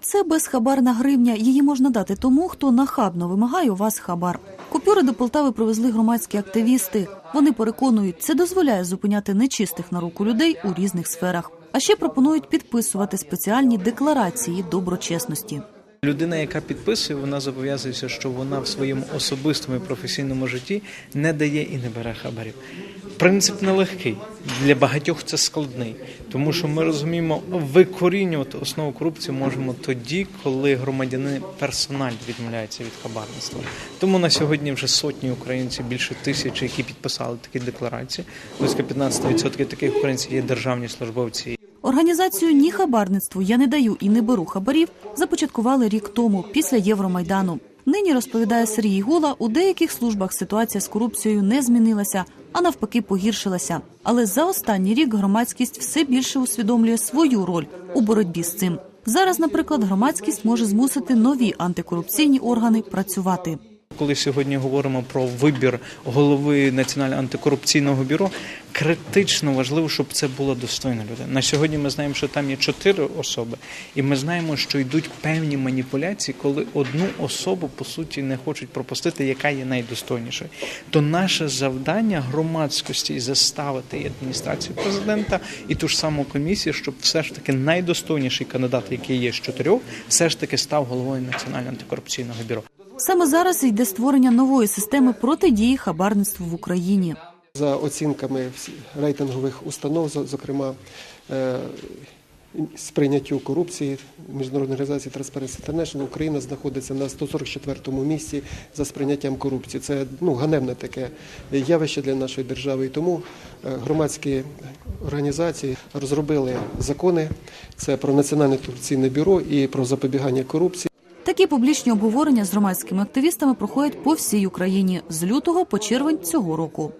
Це безхабарна гривня. Її можна дати тому, хто нахабно вимагає у вас хабар. Купюри до Полтави привезли громадські активісти. Вони переконують, це дозволяє зупиняти нечистих на руку людей у різних сферах. А ще пропонують підписувати спеціальні декларації доброчесності. Людина, яка підписує, вона зобов'язується, що вона в своєму особистому і професійному житті не дає і не бере хабарів. Принцип нелегкий для багатьох це складний, тому що ми розуміємо, викорінювати основу корупції можемо тоді, коли громадянин персонально відмовляється від хабарництва. Тому на сьогодні вже сотні українців, більше тисячі, які підписали такі декларації. Близько 15% таких українців є державні службовці. Організацію Ні хабарництву я не даю і не беру хабарів започаткували рік тому після Євромайдану. Нині розповідає Сергій Гула, у деяких службах ситуація з корупцією не змінилася, а навпаки погіршилася. Але за останній рік громадськість все більше усвідомлює свою роль у боротьбі з цим. Зараз, наприклад, громадськість може змусити нові антикорупційні органи працювати. Коли сьогодні говоримо про вибір голови Національного антикорупційного бюро, критично важливо, щоб це була достойна людина. На сьогодні ми знаємо, що там є чотири особи, і ми знаємо, що йдуть певні маніпуляції, коли одну особу по суті не хочуть пропустити, яка є найдостойнішою. То наше завдання громадськості заставити і адміністрацію президента і ту ж саму комісію, щоб все ж таки найдостойніший кандидат, який є з чотирьох, все ж таки став головою Національного антикорупційного бюро. Саме зараз йде створення нової системи протидії хабарництву в Україні. За оцінками рейтингових установ, зокрема е, сприйняттю корупції міжнародної організації Transparency International, Україна знаходиться на 144-му місці за сприйняттям корупції. Це ну ганебне таке явище для нашої держави. І тому е, громадські організації розробили закони. Це про національне корупційне бюро і про запобігання корупції. Такі публічні обговорення з громадськими активістами проходять по всій Україні з лютого по червень цього року.